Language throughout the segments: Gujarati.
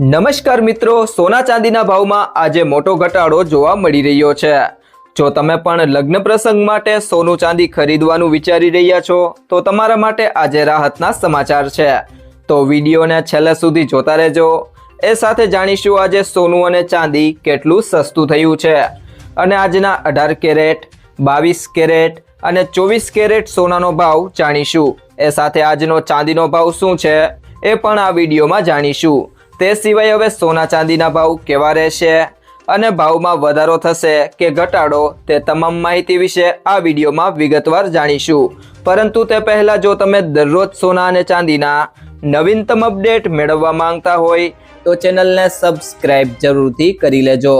નમસ્કાર મિત્રો, સોના ચાંદીના ભાવમાં આજે મોટો ઘટાડો જોવા મળી રહ્યો છે. જો તમે પણ લગ્ન પ્રસંગ માટે સોનું ચાંદી ખરીદવાનું વિચારી રહ્યા છો, તો તમારા માટે આજે રાહતના સમાચાર છે. તો વિડીયોને છેલ્લે સુધી જોતા રહેજો. એ સાથે જાણીશું આજે સોનું અને ચાંદી કેટલું સસ્તું થયું છે. અને આજના અઢાર કેરેટ, બાવીસ કેરેટ અને ચોવીસ કેરેટ સોનાનો ભાવ જાણીશું. એ સાથે આજનો ચાંદીનો ભાવ શું છે, એ પણ આ વિડીયોમાં જાણીશું. તે સિવાય હવે સોના ચાંદીના ભાવ કેવા રહેશે? અને ભાવમાં વધારો થશે કે ઘટાડો તે તમામ માહિતી વિશે આ વિડીયોમાં વિગતવાર જાણીશું. પરંતુ તે પહેલાં જો તમે દરરોજ સોના અને ચાંદીના નવીનતમ અપડેટ મેળવવા માંગતા હોય, તો ચેનલને સબસ્ક્રાઇબ જરૂરથી કરી લેજો.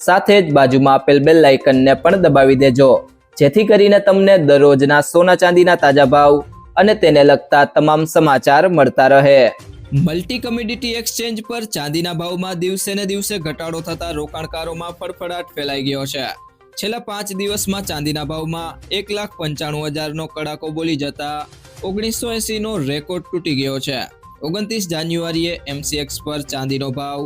સાથે જ બાજુમાં આપેલ બેલ લાઇકનને પણ દબાવી દેજો, જેથી કરીને તમને દરરોજના સોના ચાંદીના તાજા ભાવ અને તેને લગતા તમામ સમાચાર મળતા રહે. મલ્ટી કમ્યુનિટી એક્સચેન્જ પર ચાંદીના ભાવમાં દિવસે ને દિવસે ઘટાડો થતા રોકાણકારોમાં ફડફડાટ ફેલાઈ ગયો છે. છેલ્લા પાંચ દિવસમાં ચાંદીના ભાવમાં એક લાખ પંચાણું હજારનો કડાકો બોલી જતા ઓગણીસો એંસીનો રેકોર્ડ તૂટી ગયો છે. ઓગણત્રીસ જાન્યુઆરીએ એમસીએક્સ પર ચાંદીનો ભાવ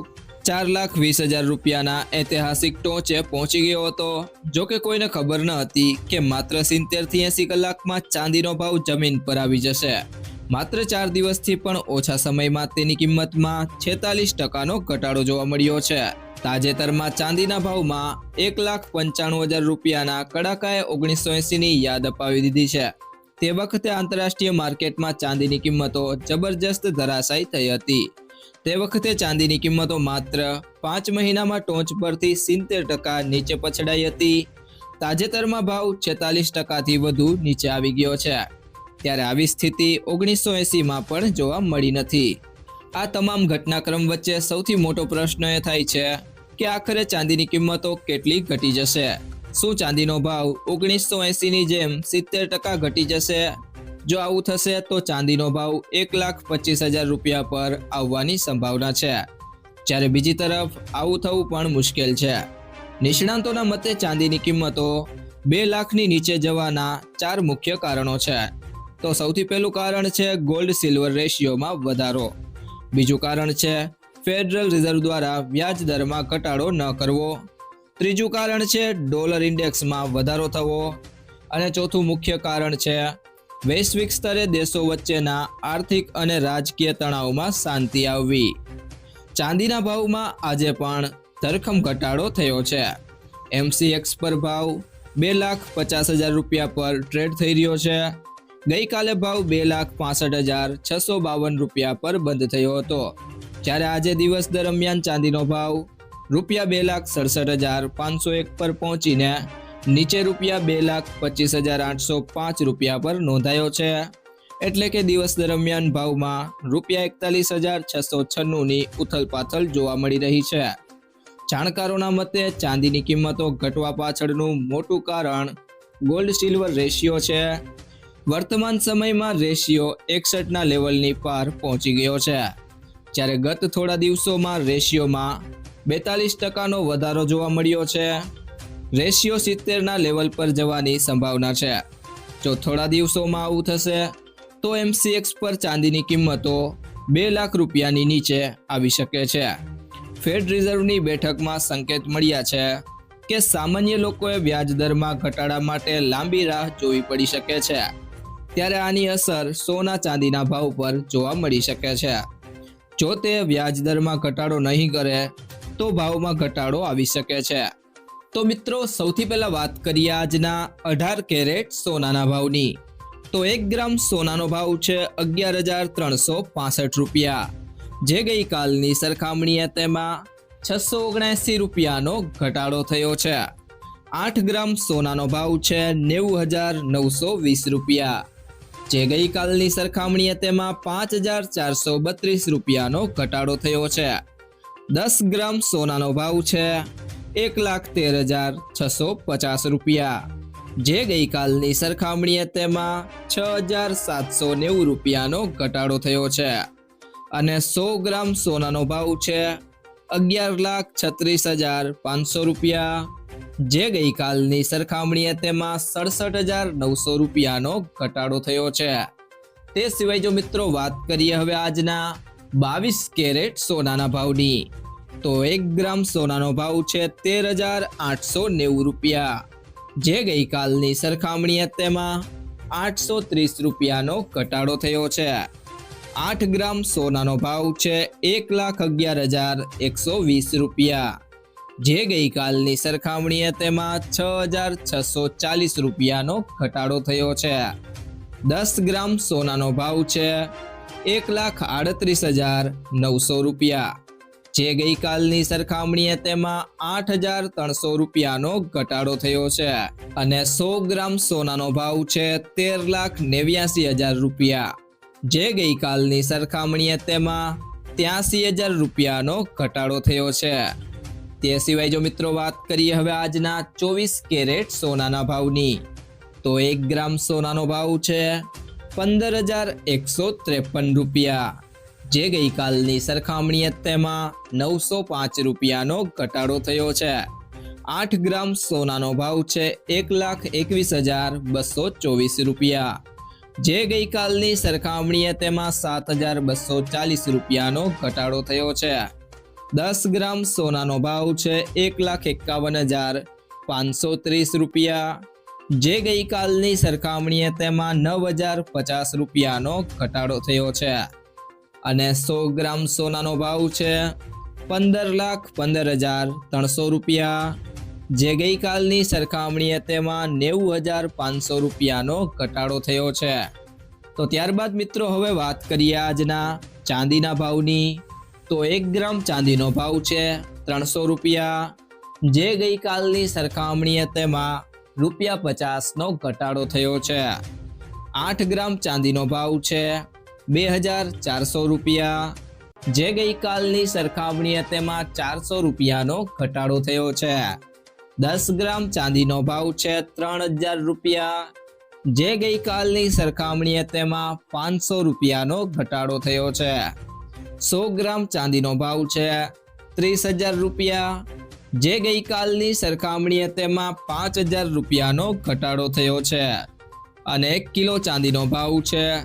ચાર લાખ વીસ હજાર રૂપિયાના ઐતિહાસિક ટોચે પહોંચી ગયો હતો. જો કે કોઈને ખબર ન હતી કે માત્ર સિત્તેરથી એસી કલાકમાં ચાંદીનો ભાવ જમીન પર આવી જશે. માત્ર ચાર દિવસથી પણ ઓછા સમયમાં તેની કિંમતમાં છેતાલીસ ટકાનો ઘટાડો જોવા મળ્યો છે. તાજેતરમાં ચાંદીના ભાવમાં એક લાખ પંચાણું હજાર રૂપિયાના કડાકાએ ઓગણીસો એસીની યાદ અપાવી દીધી છે. તે વખતે આંતરરાષ્ટ્રીય માર્કેટમાં ચાંદીની કિંમતો જબરજસ્ત ધરાશાયી થઈ હતી. તે વખતે ચાંદીની કિંમતો માત્ર પાંચ મહિનામાં ટોચ પરથી સિત્તેર ટકા નીચે પછડાઈ હતી. તાજેતરમાં ભાવ છેતાલીસ ટકાથી વધુ નીચે આવી ગયો છે. ત્યારે આવી સ્થિતિ ઓગણીસો એંસીમાં પણ જોવા મળી નથી. આ તમામ ઘટનાક્રમ વચ્ચે સૌથી મોટો પ્રશ્ન એ થાય છે કે આખરે ચાંદીની કિંમતો કેટલી ઘટી જશે? શું ચાંદીનો ભાવ ઓગણીસો એંસીની જેમ સિત્તેર ટકા ઘટી જશે? જો આવું થશે તો ચાંદીનો ભાવ એક લાખ પચીસ હજાર રૂપિયા પર આવવાની સંભાવના છે. જ્યારે બીજી તરફ આવું થવું પણ મુશ્કેલ છે. નિષ્ણાંતોના મતે ચાંદીની કિંમતો બે લાખની નીચે જવાના ચાર મુખ્ય કારણો છે. તો સૌથી પહેલું કારણ છે ગોલ્ડ સિલ્વર રેશિયોમાં વધારો. બીજું કારણ છે ફેડરલ રિઝર્વ દ્વારા વ્યાજ દરમાં ઘટાડો ન કરવો. ત્રીજું કારણ છે ડોલર ઇન્ડેક્સમાં વધારો થવો. અને ચોથું મુખ્ય કારણ છે વૈશ્વિક સ્તરે દેશો વચ્ચેના આર્થિક અને રાજકીય તણાવમાં શાંતિ આવવી. ચાંદીના ભાવમાં આજે પણ ધરખમ ઘટાડો થયો છે. એમસીએક્સ પર ભાવ બે લાખ પચાસ હજાર રૂપિયા પર ટ્રેડ થઈ રહ્યો છે. ગઈકાલે ભાવ બે લાખ પાસઠ હજાર છસો બાવન રૂપિયા પર બંધ થયો હતો. જ્યારે આજે દિવસ દરમિયાન ચાંદીનો ભાવ રૂપિયા બે લાખ સડસઠ હજાર પાંચસો એક પર પહોંચીને નીચે રૂપિયા બે લાખ પચીસ હજાર આઠસો પાંચ રૂપિયા પર નોંધાયો છે. એટલે કે દિવસ દરમિયાન ભાવમાં રૂપિયા એકતાલીસ હજાર છસો છન્નુંની ઉથલપાથલ જોવા મળી રહી છે. જાણકારોના મતે ચાંદીની કિંમતો ઘટવા પાછળનું મોટું કારણ ગોલ્ડ સિલ્વર રેશિયો છે. વર્તમાન સમયમાં રેશિયો એકસઠના લેવલની પાર પહોંચી ગયો છે. જ્યારે ગત થોડા દિવસોમાં રેશિયોમાં બેતાલીસ ટકાનો વધારો જોવા મળ્યો છે. રેશિયો સિત્તેરના લેવલ પર જવાની સંભાવના છે. જો થોડા દિવસોમાં આવું થશે, તો એમસીએક્સ પર ચાંદીની કિંમતો બે લાખ રૂપિયાની નીચે આવી શકે છે. ફેડ રિઝર્વની બેઠકમાં સંકેત મળ્યા છે કે સામાન્ય લોકોએ વ્યાજ દરમાં ઘટાડા માટે લાંબી રાહ જોવી પડી શકે છે. ત્યારે આની અસર સોના ચાંદીના ભાવ પર જોવા મળી શકે છે. જો તે વ્યાજ દરમાં ઘટાડો નહીં કરે, તો ભાવમાં ઘટાડો આવી શકે છે. તો મિત્રો, સૌથી પહેલા વાત કરીએ આજના અઢાર કેરેટ સોનાના ભાવની. તો એક ગ્રામ સોનાનો ભાવ છે અગિયાર હજાર ત્રણસો પાસઠ રૂપિયા. જે ગઈકાલની સરખામણીએ તેમાં છસો ઓગણસી રૂપિયાનો ઘટાડો થયો છે. આઠ ગ્રામ સોનાનો ભાવ છે નેવું હજાર નવસો વીસ રૂપિયા. જે ગઈકાલની સરખામણીએ તેમાં પાંચ હજાર ચારસો બત્રીસ રૂપિયાનો ઘટાડો થયો છે. દસ ગ્રામ સોનાનો ભાવ છે એક લાખ તેર હજાર છસો પચાસ રૂપિયા. જે ગઈકાલની સરખામણીએ તેમાં છ હજાર સાતસો નેવું રૂપિયાનો ઘટાડો થયો છે. અને સો ગ્રામ સોનાનો ભાવ છે અગિયાર લાખ છત્રીસ હજાર પાંચસો રૂપિયા. જે ગઈકાલની સરખામણીએ તેમાં સડસઠ હજાર નવસો રૂપિયાનો ઘટાડો થયો છે. તે સિવાય જો મિત્રો વાત કરીએ હવે આજના બાવીસ કેરેટ સોનાના ભાવની, તો એક ગ્રામ સોનાનો ભાવ છે તેર હજાર આઠસો નેવું રૂપિયા. જે ગઈકાલની સરખામણીએ તેમાં આઠસો ત્રીસ રૂપિયાનો ઘટાડો થયો છે. આઠ ગ્રામ સોનાનો ભાવ છે એક લાખ અગિયાર હજાર એકસો વીસ રૂપિયા. જે ગઈકાલની સરખામણીએ તેમાં છ હજાર છસો ચાલીસ રૂપિયાનો ઘટાડો થયો છે. દસ ગ્રામ સોનાનો ભાવ છે એક લાખ આડત્રીસ હજાર નવસો રૂપિયા. જે ગઈકાલની સરખામણીએ તેમાં આઠ હજાર ત્રણસો રૂપિયાનો ઘટાડો થયો છે અને સો ગ્રામ સોનાનો ભાવ છે તેર લાખ નેવ્યાસી હજાર રૂપિયા. જે ગઈકાલની સરખામણીએ તેમાં ત્યાસી હજાર રૂપિયાનો ઘટાડો થયો છે. તે સિવાય જો મિત્રો વાત કરીએ હવે આજના ચોવીસ કેરેટ સોનાના ભાવની, તો એક ગ્રામ સોનાનો ભાવ છે પંદર હજાર એકસો ત્રેપન રૂપિયા, જે ગઈકાલની સરખામણીએ તેમાં નવસો પાંચ રૂપિયાનો ઘટાડો થયો છે. આઠ ગ્રામ સોનાનો ભાવ છે એક લાખ એકવીસ હજાર બસો ચોવીસ રૂપિયા, જે ગઈકાલની સરખામણીએ તેમાં સાત હજાર બસો ચાલીસ રૂપિયાનો ઘટાડો થયો છે. દસ ગ્રામ સોનાનો ભાવ છે એક લાખ એકાવન હજાર પાંચસો ત્રીસ રૂપિયા. જે ગઈકાલની સરખામણીએ તેમાં નવ હજાર પચાસ રૂપિયાનો ઘટાડો થયો છે. અને સો ગ્રામ સોનાનો ભાવ છે પંદર લાખ પંદર હજાર ત્રણસો રૂપિયા. જે ગઈકાલની સરખામણીએ તેમાં નેવું હજાર પાંચસો રૂપિયાનો ઘટાડો થયો છે. તો ત્યારબાદ મિત્રો હવે વાત કરીએ આજના ચાંદીના ભાવની. તો એક ગ્રામ ચાંદીનો ભાવ છે ત્રણસો રૂપિયા. જે ગઈકાલની સરખામણીએ તેમાં રૂપિયા પચાસનો ઘટાડો થયો છે. આઠ ગ્રામ ચાંદીનો ભાવ છે બે હજાર ચારસો રૂપિયા. જે ગઈકાલની સરખામણીએ તેમાં ચારસો રૂપિયાનો ઘટાડો થયો છે. દસ ગ્રામ ચાંદીનો ભાવ છે ત્રણ હજાર રૂપિયા. જે ગઈકાલની સરખામણીએ તેમાં પાંચસો રૂપિયાનો ઘટાડો થયો છે. સો ગ્રામ ચાંદીનો ભાવ છે. ત્રીસ હજાર રૂપિયા. જે ગઈકાલની સરખામણીએ તેમાં પાંચ હજાર રૂપિયાનો ઘટાડો થયો છે. અને એક કિલો ચાંદીનો ભાવ છે.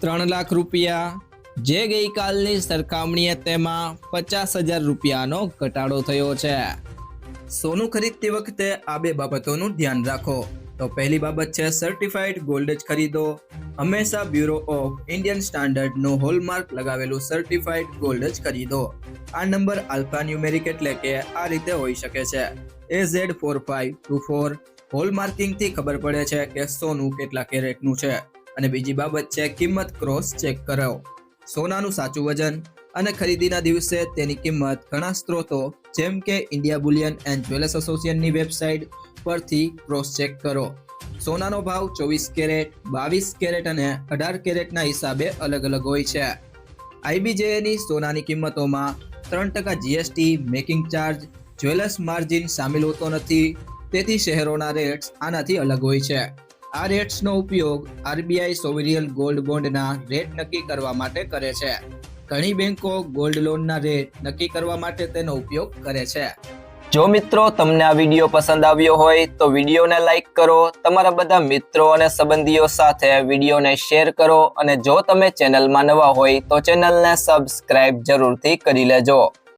ત્રણ લાખ રૂપિયા. જે ગઈકાલની સરખામણીએ તેમાં પચાસ હજાર રૂપિયાનો ઘટાડો થયો છે. સોનું ખરીદતી વખતે આ બે બાબતોનું ધ્યાન રાખો. તો પહેલી બાબત છે સર્ટિફાઈડ ગોલ્ડ જ ખરીદો. હંમેશા બ્યુરો ઓફ ઇન્ડિયન સ્ટાન્ડર્ડનું હોલમાર્ક લગાવેલું સર્ટિફાઈડ ગોલ્ડ જ ખરીદો. આ નંબર આલ્ફા ન્યુમેરિક એટલે કે આ રીતે હોઈ શકે છે. A Z four five two four હોલમાર્કિંગથી ખબર પડે છે કે સોનું કેટલા કેરેટનું છે. અને બીજી બાબત છે, કિંમત ક્રોસ ચેક કરો. સોનાનું સાચું વજન અને ખરીદીના દિવસે તેની કિંમત ઘણા સ્ત્રોતો, જેમ કે ઇન્ડિયા બુલિયન એન્ડ જ્વેલર્સ એસોસિએશનની વેબસાઇટ પરથી ક્રોસ ચેક કરો. સોનાનો ભાવ ચોવીસ કેરેટ, બાવીસ કેરેટ અને અઢાર કેરેટના હિસાબે અલગ અલગ હોય છે. આઈબીજેએની સોનાની કિંમતોમાં ત્રણ ટકા GST making charge jewellers margin સામેલ હોતો નથી. તેથી શહેરોના રેટ્સ આનાથી અલગ હોય છે. આ રેટ્સનો ઉપયોગ આરબીઆઈ સોવરિયલ ગોલ્ડ બોન્ડના રેટ નક્કી કરવા માટે કરે છે. ઘણી બેંકો ગોલ્ડ લોનના રેટ નક્કી કરવા માટે તેનો ઉપયોગ કરે છે. જો મિત્રો તમને આ વીડિયો પસંદ આવ્યો હોય તો વિડીયોને લાઈક કરો, તમારા બધા મિત્રો અને સંબંધીઓ સાથે વિડીયોને શેર કરો અને જો તમે ચેનલમાં નવા હોય તો ચેનલને સબસ્ક્રાઇબ જરૂરથી કરી લેજો.